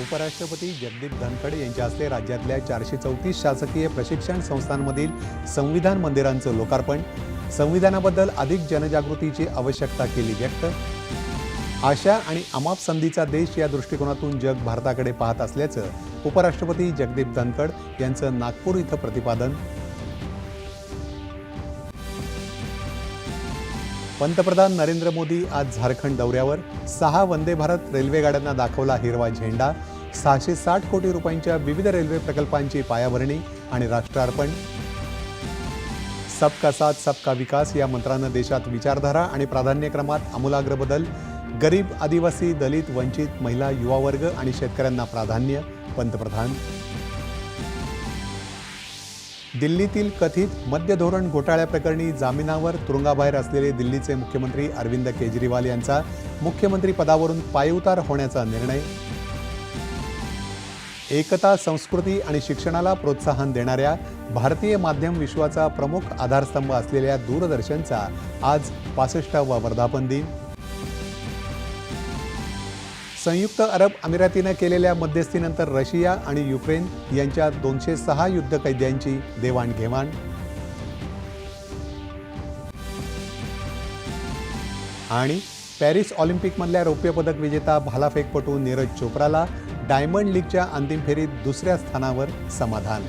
उपराष्ट्रपती जगदीप धनखड यांच्या हस्ते राज्यातल्या चारशे चौतीस शासकीय प्रशिक्षण संस्थांमधील संविधान मंदिरांचं लोकार्पण. संविधानाबद्दल अधिक जनजागृतीची आवश्यकता केली व्यक्त. आशा आणि अमाप संधीचा देश या दृष्टिकोनातून जग भारताकडे पाहत असल्याचं उपराष्ट्रपती जगदीप धनखड यांचं नागपूर इथं प्रतिपादन. पंतप्रधान नरेंद्र मोदी आज झारखंड दौऱ्यावर. सहा वंदे भारत रेल्वे गाड्यांना दाखवला हिरवा झेंडा. सहाशे साठ कोटी रुपयांच्या विविध रेल्वे प्रकल्पांची पायाभरणी आणि राष्ट्रार्पण. सबका साथ सबका विकास या मंत्रानं देशात विचारधारा आणि प्राधान्यक्रमात आमूलाग्र बदल. गरीब आदिवासी दलित वंचित महिला युवा वर्ग आणि शेतकऱ्यांना प्राधान्य. पंतप्रधान दिल्लीतील कथित मद्य धोरण घोटाळ्याप्रकरणी जामिनावर तुरुंगाबाहेर असलेले दिल्लीचे मुख्यमंत्री अरविंद केजरीवाल यांचा मुख्यमंत्री पदावरून पायउतार होण्याचा निर्णय. एकता संस्कृती आणि शिक्षणाला प्रोत्साहन देणाऱ्या भारतीय माध्यम विश्वाचा प्रमुख आधारस्तंभ असलेल्या दूरदर्शनचा आज पासष्टावा वर्धापन दिन. संयुक्त अरब अमिरातीनं केलेल्या मध्यस्थीनंतर रशिया आणि युक्रेन यांच्या दोनशे सहा युद्ध कैद्यांची देवाणघेवाण. आणि पॅरिस ऑलिम्पिकमधल्या रौप्यपदक विजेता भालाफेकपटू नीरज चोप्राला डायमंड लीगच्या अंतिम फेरीत दुसऱ्या स्थानावर समाधान.